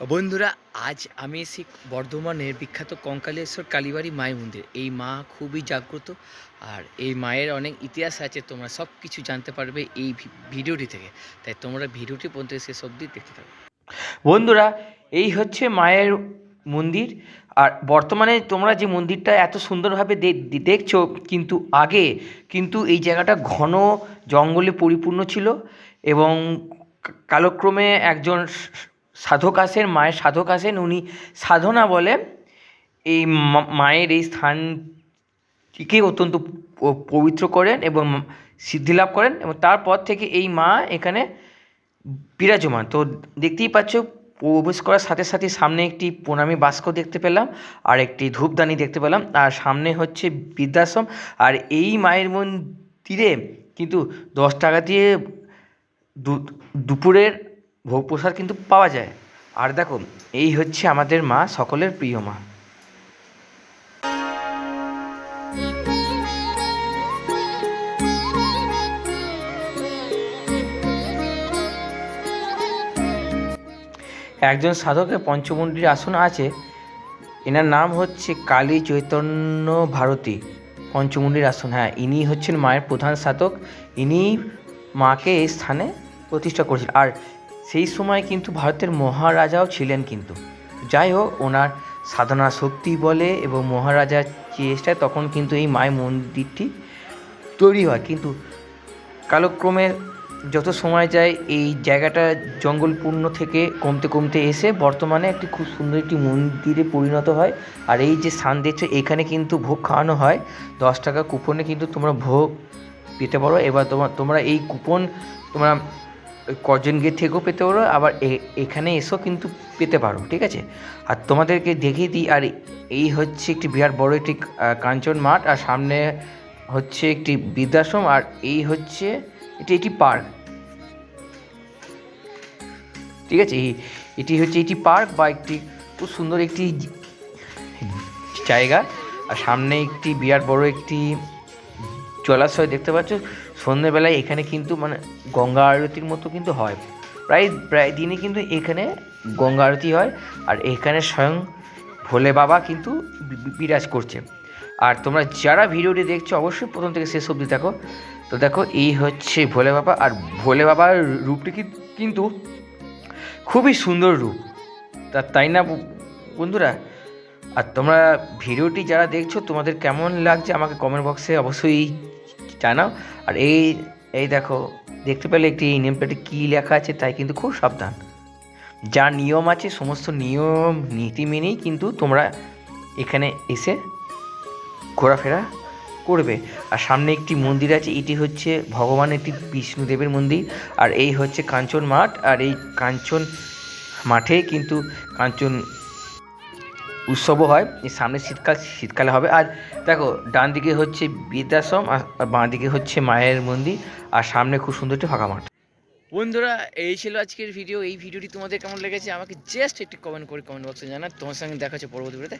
বন্ধুরা, আজ আমি এসেছি বর্ধমানের বিখ্যাত কঙ্কালেশ্বর কালীবাড়ি মায়ের মন্দির। এই মা খুবই জাগ্রত আর এই মায়ের অনেক ইতিহাস আছে, তোমরা সব কিছু জানতে পারবে এই ভিডিওটি থেকে। তাই তোমরা ভিডিওটি পর্যন্ত শেষ অবধি দেখতে থাকো। বন্ধুরা, এই হচ্ছে মায়ের মন্দির। আর বর্তমানে তোমরা যে মন্দিরটা এত সুন্দরভাবে দেখছ, কিন্তু আগে কিন্তু এই জায়গাটা ঘন জঙ্গলে পরিপূর্ণ ছিল এবং কালক্রমে একজন সাধক আসেন, মায়ের সাধক আসেন, উনি সাধনা বলে এই মায়ের এই স্থানটিকে অত্যন্ত পবিত্র করেন এবং সিদ্ধি লাভ করেন এবং তারপর থেকে এই মা এখানে বিরাজমান। তো দেখতেই পাচ্ছ, প্রবেশ করার সাথে সাথে সামনে একটি প্রণামী বাস্ক দেখতে পেলাম, আর একটি ধূপদানি দেখতে পেলাম, আর সামনে হচ্ছে বৃদ্ধাশ্রম, আর এই মায়ের মন্দিরে কিন্তু দশ টাকা দিয়ে দুপুরের ভোগ প্রসাদ কিন্তু পাওয়া যায়। আর দেখো, এই হচ্ছে আমাদের মা, সকলের প্রিয় মা। একজন সাধকের পঞ্চমুণ্ডির আসন আছে, এনার নাম হচ্ছে কালী চৈতন্য ভারতী। পঞ্চমুণ্ডির আসন হ্যাঁ ইনি হচ্ছেন মায়ের প্রধান সাধক। ইনি মাকে এই স্থানে প্রতিষ্ঠা করেছিলেন আর সেই সময় কিন্তু ভারতের মহারাজাও ছিলেন কিন্তু। যাই হোক ওনার সাধনা শক্তি বলে এবং মহারাজার চেষ্টায় তখন কিন্তু এই মায়ের মন্দিরটি তৈরি হয়। কিন্তু কালক্রমে যত সময় যায়, এই জায়গাটা জঙ্গলপূর্ণ থেকে কমতে কমতে এসে বর্তমানে একটি খুব সুন্দর একটি মন্দিরে পরিণত হয়। আর এই যে স্থান দেখছ, এখানে কিন্তু ভোগ খাওয়ানো হয়। দশ টাকা কুপনে কিন্তু তোমরা ভোগ পেতে পারো। এবার তোমার তোমরা এই কুপন তোমরা কজন গেট থেকেও পেতে পারো, আবার এখানে এসেও কিন্তু পেতে পারো, ঠিক আছে? আর তোমাদেরকে দেখিয়ে দিই, আর এই হচ্ছে একটি বিরাট বড় একটি কাঞ্চন মাঠ, আর সামনে হচ্ছে একটি বৃদ্ধাশ্রম, আর এই হচ্ছে এটি একটি পার্ক। ঠিক আছে? এটি হচ্ছে একটি পার্ক বা একটি খুব সুন্দর একটি জায়গা, আর সামনে একটি বিরাট বড় একটি জলাশয় দেখতে পাচ্ছ সন্ধ্যেবেলায় এখানে কিন্তু মানে গঙ্গা আরতির মতো কিন্তু হয়। প্রায় প্রায় দিনে কিন্তু এখানে গঙ্গা আরতি হয় আর এখানে স্বয়ং ভোলে বাবা কিন্তু বিরাজ করছে। আর তোমরা যারা ভিডিওটি দেখছ অবশ্যই প্রথম থেকে শেষ অবধি দেখো। তো দেখো, এই হচ্ছে ভোলে বাবা আর ভোলে বাবার রূপটি কিন্তু খুবই সুন্দর রূপ। তা, তাই না বন্ধুরা? আর তোমরা ভিডিওটি যারা দেখছ তোমাদের কেমন লাগছে আমাকে কমেন্ট বক্সে অবশ্যই জানাও। আর এই এই দেখো, দেখতে পেলে একটি নেম প্লেটে কী লেখা আছে তাই কিন্তু খুব সাবধান। যা নিয়ম আছে, সমস্ত নিয়ম, নীতি মেনেই কিন্তু তোমরা এখানে এসে ঘোরাফেরা করবে। আর সামনে একটি মন্দির আছে, এটি হচ্ছে ভগবান একটি বিষ্ণুদেবের মন্দির। আর এই হচ্ছে কাঞ্চন মাঠ, আর এই কাঞ্চন মাঠে কিন্তু কাঞ্চন উৎসবও হয়। এই সামনে শীতকাল, শীতকালে হবে। আর দেখো, ডান দিকে হচ্ছে বৃদ্ধাশ্রম আর বাঁ দিকে হচ্ছে মায়ের মন্দির। আর সামনে খুব সুন্দর একটি ফাঁকা মাঠ। বন্ধুরা, এই ছিল আজকের ভিডিও এই ভিডিওটি তোমাদের কেমন লেগেছে আমাকে জাস্ট একটি কমেন্ট করে কমেন্ট বক্সে জানা তোমার সঙ্গে দেখা হচ্ছে পরবর্তী ভিডিওতে